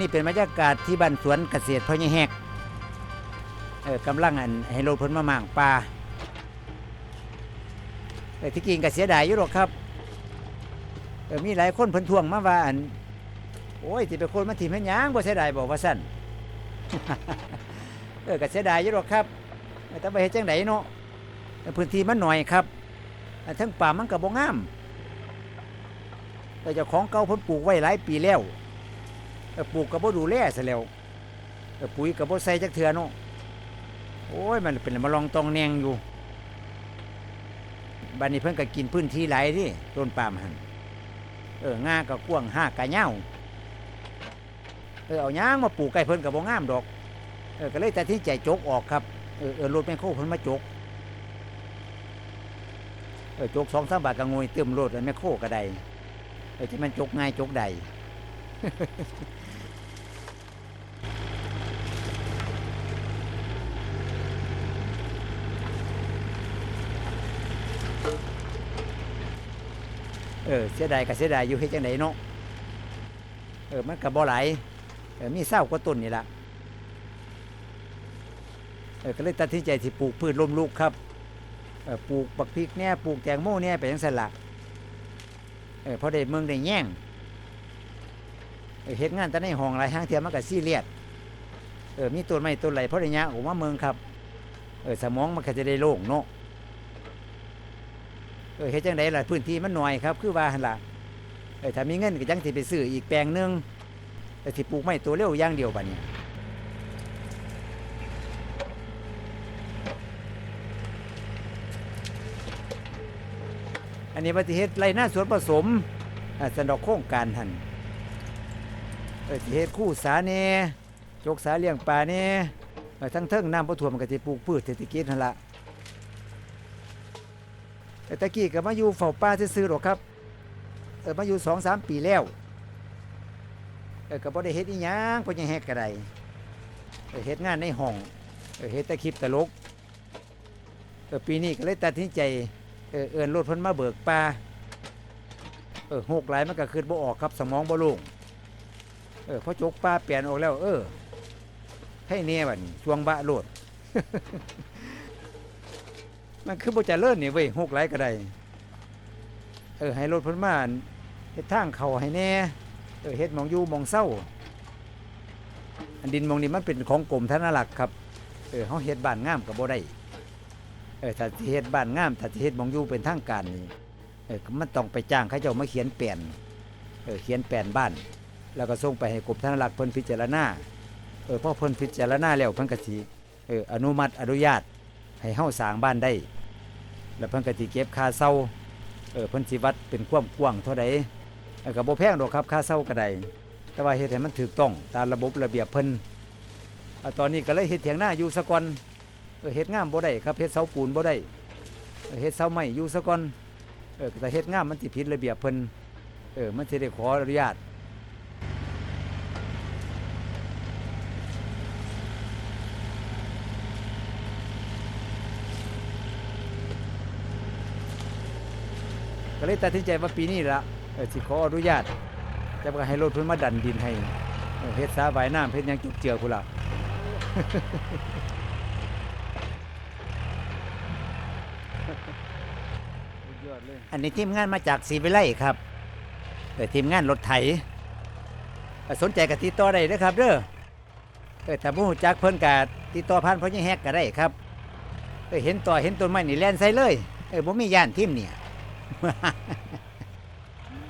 นี่เป็นบรรยากาศที่บ้านสวนเกษตรพ่อใหญ่แฮกเออกำลังอันให้รถพ้นมาหมางปลาเออที่กินก็เสียดายอยู่หรอกครับเออมีหลายคนเพิ่นทวงมาว่าอันโอ้ยสิเป็นคนมาถิ่มให้ยังบ่เสียดายบอกว่าสั่นเออก็เสียดายอยู่หรอกครับแต่ไปเฮ็ดจังไดเนาะพื้นที่มันหน่อยครับทั้งป่ามันก็บ่งามแต่เจ้าของเก่าเพิ่นปลูกไว้หลายปีแล้ว ปลูกกับบ่ดูแลซะแล้วปุ๋ยกับบ่ใส่จักเทื่อเนาะโอ้ยมันเป็นมาลองตองแนงอยู่บ้านนี้เพิ่นก็กินพื้นที่หลายดิต้นปาล์มหั่นเอองาก็กว้างห้ากะยาเออเอาหยางมาปลูกใกล้เพิ่นก็บ่งามดอกเออก็เลยตัดสินใจจกออกครับเออเออรถแมคโคเพิ่นมาจกเออจกสองสามบาทก็งวยเติมรถแล้วแมคโครก็ได้เออที่มันจกง่ายจกได เออเสียดายก็เสียดายอยู่เฮ็ดจังไดเนาะเออมันก็บ่หลายเออมีเศร้ากว่าต้นนี่ล่ะเออก็เลยตัดสินใจสิปลูกพืชล้มลุกครับเออปลูกบักพริกเนี่ยปลูกแตงโมเนี่ยไปจังซั่นล่ะเออพอได้เมืองได้แย่งเออเฮ็ดงานแต่ในห้องหลายห้างเทียมันก็ซีเรียสเออมีต้นไม้ต้นไหลเพราะได้ยะออกมาเมืองครับเออสมองมันก็จะได้โล่งเนาะ เออเฮ็ดจังไดล่ะพื้นที่มันน้อยครับ คือว่าหั่นล่ะเออถ้ามีเงินก็จังสิไปซื้ออีกแปลงนึงเออสิปลูกไม้ตัวเร็วอย่างเดียวบัดนี้อันนี้ว่าสิเฮ็ดไรหน้าสวนผสมสันดอกโครงการหันเออสิเฮ็ดคู่สาแหน่จกสาเลี้ยงปลาแหน่ทั้งเทิงน้ำบ่ท่วมก็สิปลูกพืชเศรษฐกิจหั่นล่ะ แต่ตะกี้ก็มาอยู่เฝ้าป่าซื่อๆหรอกครับ เออมาอยู่สองสามปีแล้ว เออก็บ่ได้เฮ็ดอีหยังก็ยังแฮกกระไดเออเฮ็ดงานในห้อง เออเฮ็ดต่คลิปตลก เออปีนี้ก็เลยตัดสินใจ เออเอิ้นรถเพิ่นมาเบิกป่า เออหกหลายมันก็คืนบ่ออกครับสมองบ่โล่งเออพอจกป่าเปลี่ยนออกแล้ว เออให้แน่บัดช่วงบะโลด มันคือบ่เจะเลิ่นนี่เว้ยหกไหลก็ได้เออให้รถพิ่นมาเฮ็ดทางเขาให้แน่เออเฮ็ดมองอยู่มองเศร้า อันดินมองนี้มันเป็นของกรมธนารักษ์ครับเออเฮาเฮ็ดบ้านงามก็บ่ได้เออถ้าเฮ็ดบ้านงามถ้าเฮ็ดมองอยู่เป็นทางการนี่เออมันต้องไปจ้างเขาเจ้ามาเขียนแปลนเออเขียนแปลนบ้าน แล้วก็ส่งไปให้กรมธนารักษ์เพิ่นพิจารณาเออพอเพิ่นพิจารณาแล้วเพิ่นก็สิเอออนุมัติอนุญาตให้เฮาสร้างบ้านได้ แล้วเพิ่นก็สิเก็บค่าเช่าเออเพิ่นสิวัดเป็นความกว้างเท่าใดเออก็บ่แพงดอกครับค่าเช่าก็ได้แต่ว่าเฮ็ดให้มันถูกต้องตามระบบระเบียบเพิ่นเอาตอนนี้ก็เลยเฮ็ดเถียงหน้าอยู่ซะก่อนเออเฮ็ดงามบ่ได้ครับเฮ็ดเสาปูนบ่ได้เออเฮ็ดเสาไม้อยู่ซะก่อนเออแต่เฮ็ดงามมันสิผิดระเบียบเพิ่นเออมันสิได้ขออนุญาต ก็เลยตัดสินใจว่าปีนี้ละเออสิขออนุญาตจะมาให้รถเพิ่นมาดันดินให้เออเฮ็ดสาบายน้ำเฮ็ดหยังจุกเจือพุ่นละยอดเลยอันนี้ทีมงานมาจากศรีวิไลครับเออทีมงานรถไถเออสนใจกับติดต่อได้เด้อครับเด้อเออถ้าบ่ฮู้จักเพิ่นก็ติดต่อผ่านพ่อใหญ่แฮกก็ได้ครับเออเห็นต่อเห็นต้นไม้นี่แล่นใส่เลยเออบ่มีย่านทิ่มเนี่ย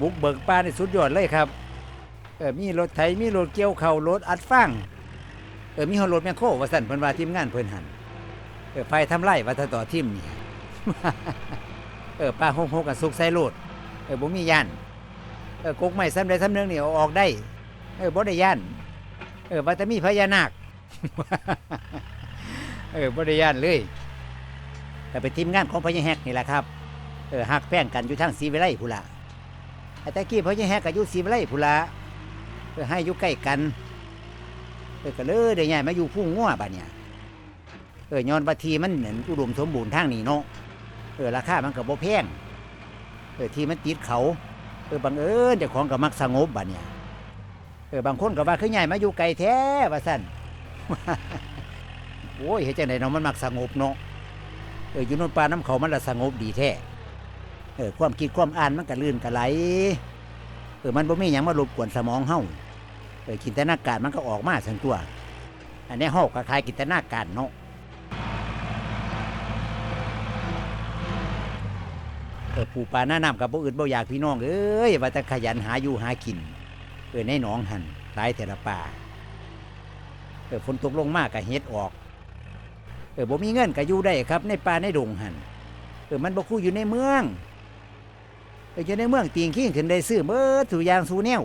บุกเบิกป่าในสุดยอดเลยครับ เออมีรถไถมีรถเกี่ยวเข่ารถอัดฟางเออมีฮอรถแมคโครว่าสั่นเพิ่นว่าทีมงานเพิ่นหันเออไฟทำไรว่าถ้าต่อทีมนี่เออป้าหกหกกับสุกใส่โลดเออบ่มีย่านเออกกไม้ซ้ำใดซ้ำหนึงนี่ออกได้ เออบ่ได้ย่านเออว่าแต่มีพญานาคเออบ่ได้ย่านเลยแต่เป็นทีมงานของพญาแฮกนี่แหละครับ เออหักแป้งกันอยู่ทางศรีวิไลพุละไอ้ตะกี้พญาแฮกกับอยู่ศรีวิไลพุละเออให้อยู่ใกล้กันเออก็เลยได้ย้ายมาอยู่ผู้งัวบัดเนี่ยเออย้อนว่าทีมันเหมือนอุดมสมบูรณ์ทางนี้เนาะเออราคามันก็บ่แพงเออที่มันติดเขาเออบังเอิญเจ้าของก็มักสงบบัดเนี่ยเออบางคนก็ว่าคือใหญ่มาอยู่ไกลแท้ว่าซั่นโอ้ยเฮ็ดจังไดเนาะมันมักสงบเนาะเอออยู่นนป่าน้ำเขามันละสงบดีแท้ เออความคิดความอ่านมันก็ลื่นก็ไหลเออมันบ่มีหยังมารบกวนสมองเฮาเออจินตนาการมันก็ออกมาสันตัว อันนี้เฮาก็คล้ายจินตนาการเนาะเออปูปลาหน้าน้ำกับบ่อื่นบ่อยากพี่น้องเอ้ยว่าแต่ขยันหาอยู่หากินเออในหนองหันหลายแต่ละป่าเออฝนตกลงมากก็เฮ็ดออกเออบ่มีเงินก็อยู่ได้ครับ ในป่าในดงหันเออมันบ่คู่อยู่ในเมือง เออยู่ในเมืองตีงขี้ขึ้นได้ซื้อเบิดสู่ยางสู่แนว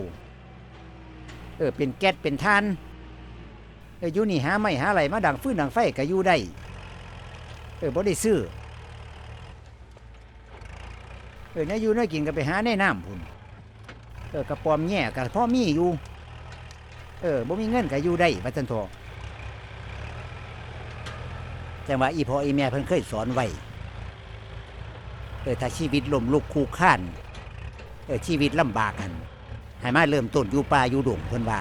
เออเป็นแก๊สเป็นทานเอออยู่นี่หาไม่หาอะไรมาดังฟื้นดังไฟก็อยู่ได้เออบ่ได้ซื้อเออเนี่ยอยู่นี่ยกินก็ไปหาในน้ำพุ่นเออกระปอมแง่กับพ่อมีอยู่ เออบ่มีเงินก็อยู่ได้ว่าจันทองแต่ว่าอีพ่ออีแม่เพิ่นเคยสอนไว้ เออถ้าชีวิตล่มลุกคู่ข้านเออชีวิตลำบากหันให้มาเริ่มต้นอยู่ป่าอยู่ดงเพิ่นว่า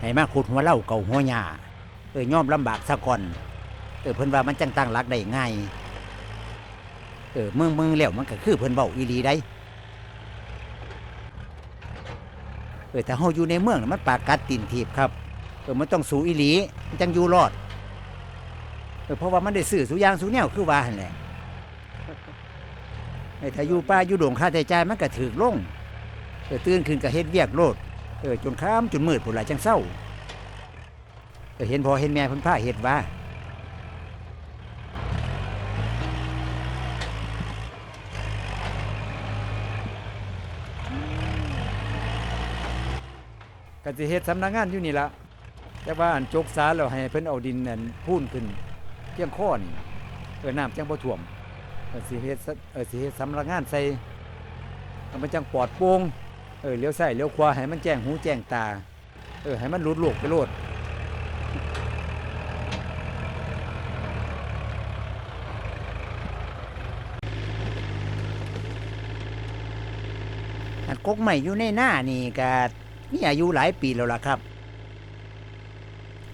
ให้มาขุดหัวเล่าเก่าหัวหญ้าเออยอมลำบากซะก่อนเออเพิ่นว่ามันจังตั้งหลักได้ง่ายเออเมืองเมืองแล้วมันก็คือเพิ่นเว้าอีหลีได้เออถ้าเฮาอยู่ในเมืองมันปากกัดตีนทีบครับเออมันต้องสูอีหลีมันจังอยู่รอดเออเพราะว่ามันได้ซื้อสุอยางสุแนวคือว่าหั่นแหละ ถ้าอยู่ป่าอยู่ดงค่าใช้จ่ายมันก็ถือลงเออตื่นขึ้นก็เฮ็ดเวียกโลดเออจนค่ำจนมืดพุ่นล่ะจังเศร้าเออเห็นพอเห็นแม่เพิ่นพาเฮ็ดว่าก็สิเฮ็ดสำนักงานอยู่นี่ละแต่ว่าอันจกสาแล้วให้เพิ่นเอาดินนั่นพูนขึ้นเพียงข้อนี่เออน้ำจังบ่ท่วม ออสิเฮ็ดเออสิเฮ็ดสำนักงานใส่ให้มันจังปลอดโปร่งเออเลี้ยวซ้ายเลี้ยวขวาให้มันแจ้งหูแจ้งตา เออให้มันหลุดโลกไปโลดอันกกใหม่อยู่ในหน้านี่ก็มีอายุหลายปีแล้วล่ะครับ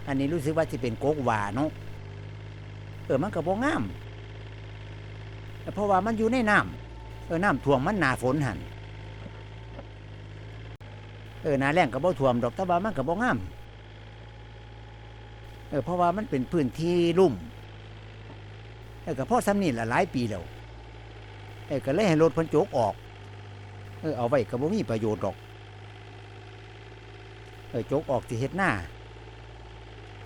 อันนี้รู้สึกว่าจะเป็นกกหวาเนาะเออมันก็บ่งาม เพราะว่ามันอยู่ในน้ำเออน้ำท่วมมันหนาฝนหันเออหนาแรงก็บ่ท่วมดอกแต่ว่ามันก็บ่งามเออเพราะว่ามันเป็นพื้นที่ลุ่มเออก็พ่อซ้ำนี่ละหลายปีแล้วเออก็เลยให้รถพ้นโจกออก เออเอาไว้ก็บ่มีประโยชน์ดอกเออโจกออกที่เฮ็ดหน้า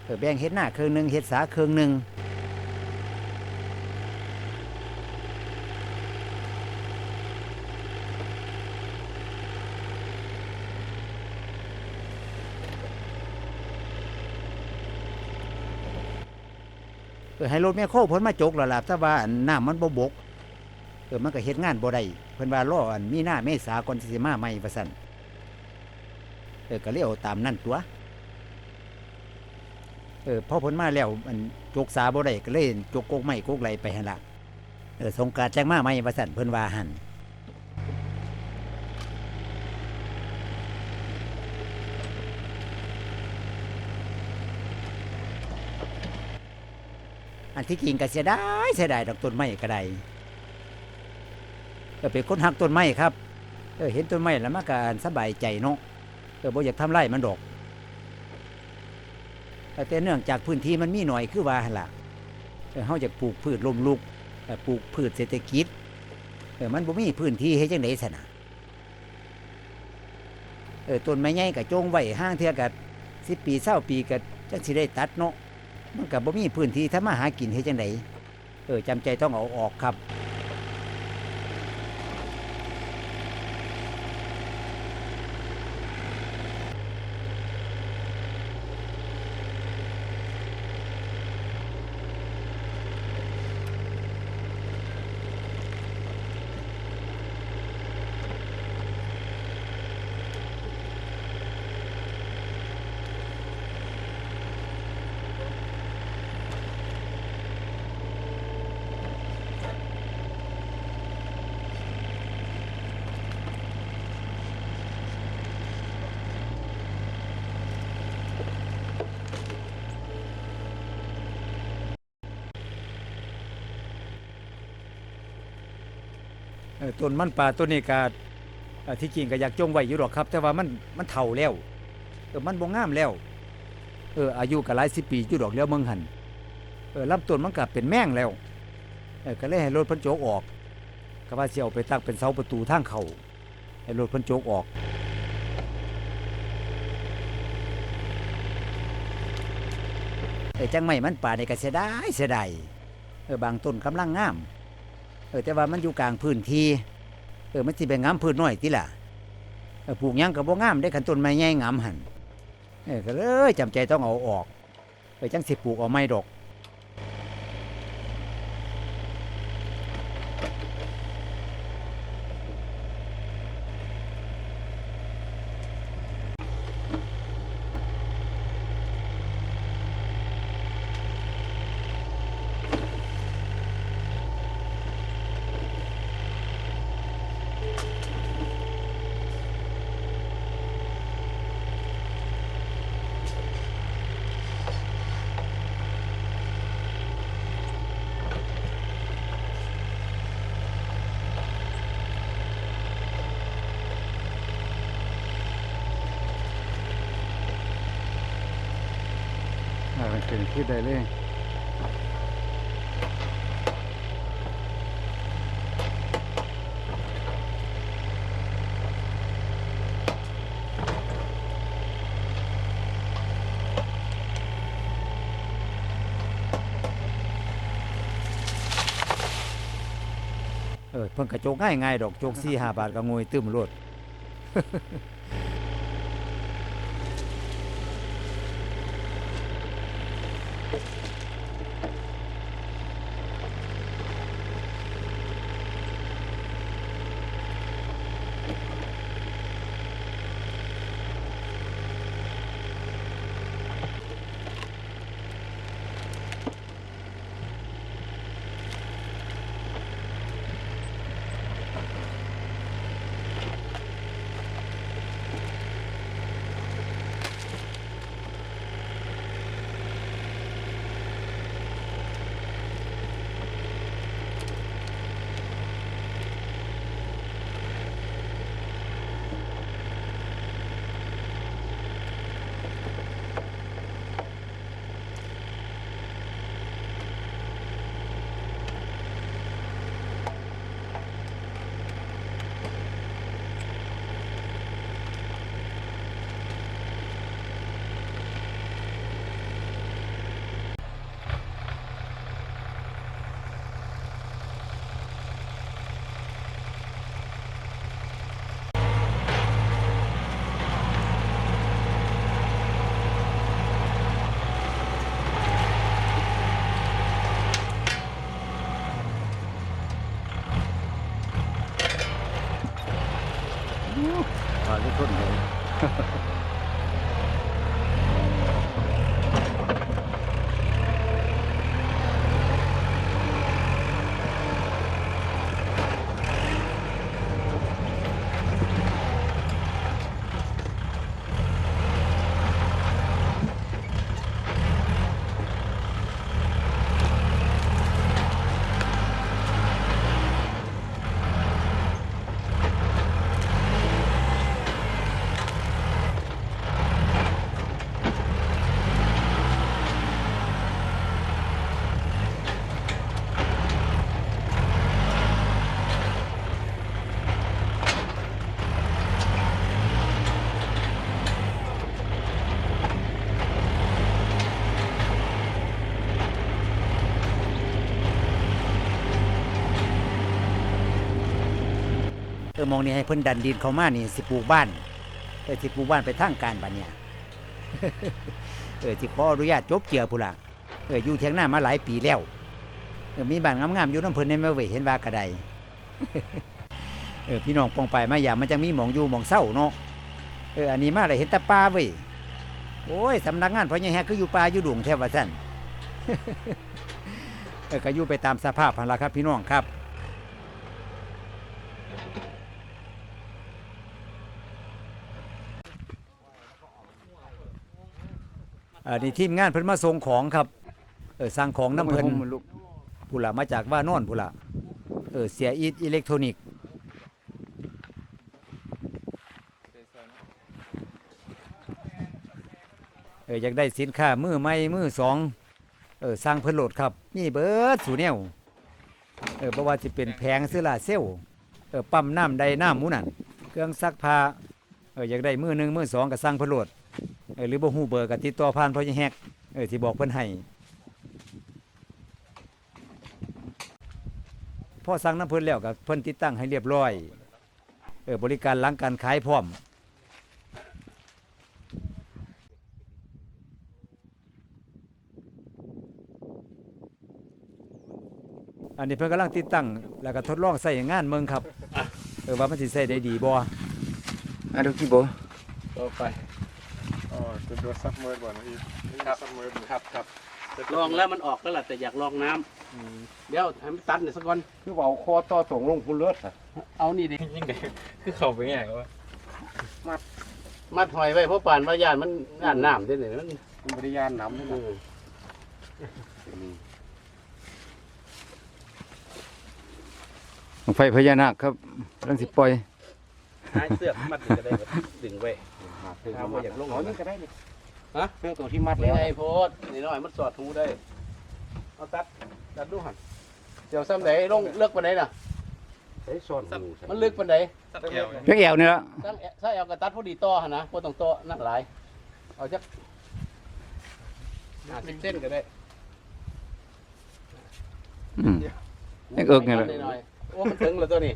เออแบ่งเฮ็ดหน้าเครื่องหนึ่งเฮ็ดสาเครื่องหนึ่ง ออให้รถแม่โคเพิ่นมาจกแล้วล่ะแต่ว่าอันน้ำมันบ่บกเออมันก็เฮ็ดงานบ่ได้เพิ่นว่ารออันมีหน้าเมษาก่อนสิมาใหม่ว่าซั่นเออก็เลี้ยวตามนั่นตัวเออพอพ้นมาแล้วมันจกสาบ่ได้ก็เลยจกกกไม้กกไหลไปหั่นละเออสงกรารแจ้งมาใหม่ว่าสั่นเพิ่นว่าหั่น อันที่จริงก็เสียดายเสียดายดอกต้นไม้ก็ได้เออเป็นคนหักต้นไม้ครับเออเห็นต้นไม้แล้วมันก็สบายใจเนาะเออบ่อยากทำไรมันดอกแต่เนื่องจากพื้นที่มันมีหน่อยคือว่าหั่นล่ะเออเฮาอยากปลูกพืชลมลุกปลูกพืชเศรษฐกิจเออมันบ่มีพื้นที่ให้จังได๋ซั่นะเออต้นไม้ใหญ่ก็จงไว้ห้างเทื่อก็10ปี20ปีก็จังสิได้ตัดเนาะ มันก็บ่มีพื้นที่ถ้ามาหากินเฮ็ดจังได๋เออจำใจต้องเอาออกครับ ต้นมันป่าต้นนี้ก็ที่จริงก็อยากจงไว้อยู่หรอกครับ แต่ว่ามันมันเฒ่าแล้วเออมันบ่งามแล้ว เอออายุก็หลายสิบปีอยู่ดอกแล้วเมืองหันเออลำต้นมันก็เป็นแม่งแล้วเออก็เลยให้รถพันโจกออกก็ว่าสิเอาไปตั้งเป็นเสาประตูทางเข้าให้รถพันโจกออกเออจังไม่มันป่าในก็เสียดายเสียดายเออบางต้นกำลังงาม ออแต่ว่ามันอยู่กลางพื้นที่เออมันสิเป็นงามพื้นน้อยติล่ะเออปลูกหยังก็บ่งามได้ขันต้นไม้ใหญ่งามหันเออก็เลยจำใจต้องเอาออกเออจังสิปลูกเอาไม้ดอก อ่า เป็นคิดได้เลยเออเพิ่นกระโจกง่ายง่ายๆดอกโจกสี่ห้าบาทก็งวยตึมโลด เออมองนี่ให้เพิ่นดันดินเข้ามานี่สิปลูกบ้านเออสิปลูกบ้านไปทางการบัดเนี่ยเออสิขออนุญาตจบเกี่ยวพุ่นล่ะเอออยู่เทียงหน้ามาหลายปีแล้วเออมีบ้านงามๆอยู่น้ำเพิ่นในแม่เวยเห็นว่ากระไดเออพี่น้องปองไปมาอย่ามมันจังมีหมองอยู่หมองเศร้าเนาะเอออันนี้มาเลยเห็นตาป่าเว้ยโอ้ยสำนักงานพ่อใหญ่แฮกคือยู่ป่าอยู่ดวงแทบว่าซั่นเออก็อยู่ไปตามสภาพพันละครับ พี่น้องครับ อันนี้ทีมงานเพิ่นมาส่งของครับเออสั่งของน้ำเพิ่นลูกผู้ละมาจากว่านอนผู้ละเออเสียอีทอิเล็กทรอนิกส์เอออยากได้สินค้ามือใหม่มือสองเออสร้างเพิ่นโหลดครับนี่เบิร์ดสูแนวเออบ่ว่าสิเป็นแผงเสื้อลาเซลเออปั๊มน้ำใดน้ำหมูนั่นเครื่องซักผ้าเอออยากได้มือหนึ่งมือสองก็สร้างเพิ่นโหลด เออหรือบ่ฮู้เบอร์ก็ติดต่อผ่านพ่อใหญ่แฮกเออที่บอกเพิ่นให้พอสั่งน้ำเพิ่นแล้วก็เพิ่นติดตั้งให้เรียบร้อยเออบริการหลังการขายพร้อมอันนี้เพิ่นกำลังติดตั้ง แล้วก็ทดลองใส่งานเมืองครับ เออว่ามันสิใส่ได้ดีบ่อะดูกี่โบต่อไปอ๋อ จะดูซับเมอร์ก่อนนะอีกครับ ซับเมอร์ครับครับลองแล้วมันออกแล้วล่ะแต่อยากลองน้ำเดี๋ยวให้มันตัดหน่อยสักก่อนคือว่าเอาคอต่อส่งลงคุณเลือดเอานี่ดิยิ่งเด็กคือเขาไปไงวะมัดหอยไว้เพราะป่านว่ายานมันงานน้ำได้เลยมันคุณบริยานน้ำนี่เอนะอไฟพญานาคครับกำลังสิปล่อย หาเสื้อกมัดนี่ก็ได้ดึงไว้เอามาอยากลงอ๋อนี่ก็ได้นี่ฮะเรื่องตัวที่มัดไม่แล้วไงโพดนี่หน่อยมันสอดหูได้เอาตัดตัดดูหันเดี๋ยวซ้ำไหนลงเลือกปันไหนน่ะใช้ส่วนมันลึกปันไหนซับแก้วเพียงแอวนี่ละตั้งถ้าเอากระตัดพอดีต่อหันนะพอต้องต่อนักหลายเอาจักห้าสิบเส้นก็ได้อืมยังเอิกไงล่ะตัดหน่อยๆโอ้มันถึงแล้วตัวนี้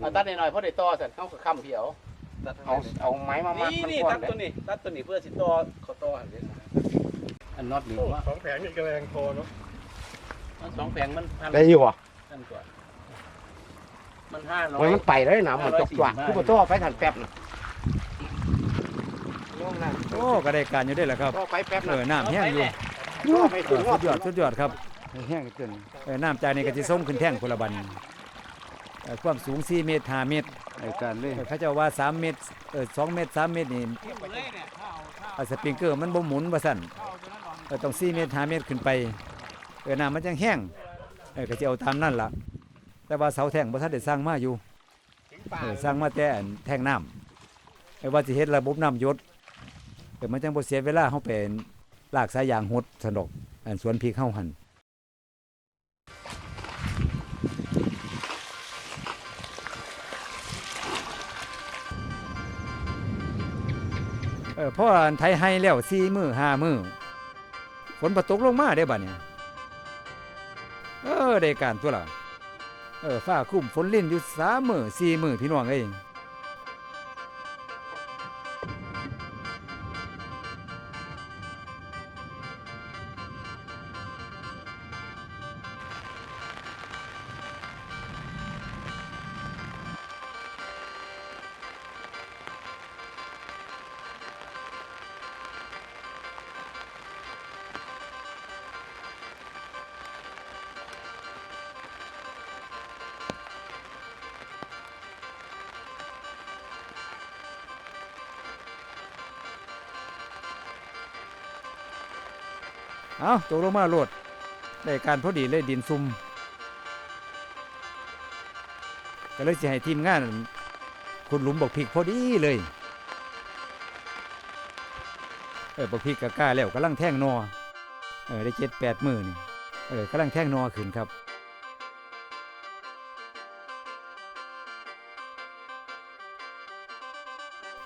เอาตัดหน่อยๆเพราะได้ต่อเสร็จเขาก็ค้ำเพียวเอาเอาไม้มามัดนี่มันนี่ก่อตันดเลยตัวนี้ตัดตัวนี้เพื่อสิต่อเขาต่อหันเลยอันน็อตนี่ว่าของแผงนี่กระแรงคอเนาะมันสองแผงมันพันได้อยู่อะพันกว่ามันห้าร้อโอ้ยยมันไปเลยนะมันจกจวก145คือบ่ต่อไปทันแป๊บน่ะลงนะโอ้ก็ได้การอยู่ได้แหละครับต่อไปแป๊บเอน่ะ อน้ำแห้งอยู่ต่อไปเอถึงอรอสุบดยอดสุดยอดครับแห้งเกินเออน้ำจากนี่ก็สิส่งขึ้นแท่งพลบันเอ่อ ความสูง 4 เมตร5เมตรไอ้การเลยเออเขาเจ้าว่า 3 เมตรเออ2เมตร 3 เมตรนี่เอาสปริงเกอร์มันบ่หมุนว่าซั่นเออต้อง 4 เมตร5เมตรขึ้นไปเออน้ำมันจังแห้งเออก็สิเอาตามนั่นล่ะ แต่ว่าเสาแท่งบ่ทันได้สร้างมาอยู่เออสร้างมาแต่อันแท่งน้ำเออว่าสิเฮ็ดระบบน้ำหยศเออมันจังบ่เสียเวลาเฮาไปลากสายยางหดสนดอกอันสวนพริกเฮาหั่น เออพ่ออันไทยให้แล้วสี่มือห้ามือฝนประตกลงมาได้บ่เนี่ยเออได้การตัวละเออฝ้าคลุ้มฝนลิ่นอยู่สามมือสี่มือพี่น้องเอ้ย เอาตกลงมาโหลดได้การพอดีเลยดินซุ่มก็เลยสิให้ทีมงานคุณหลุมบอกพริกพอดีเลยเออบอกพริกกะกล้าแล้วกำลังแท่งนอเออได้เจ็ดแปดหมือนี่เออกำลังแท่งนอขึ้นครับ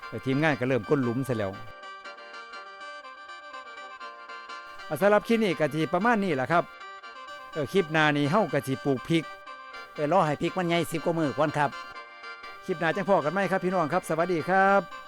เออทีมงานก็เริ่มก้นหลุมเสร็จแล้ว สำหรับคลิปนี้กะทิประมาณนี้แหละครับเออคลิปหน้านี้เฮากะทิปลูกพริกเออรอให้พริกมันใหญ่สิบกว่ามือก่อนครับคลิปหน้าจังพอกันไหมครับพี่น้องครับ สวัสดีครับ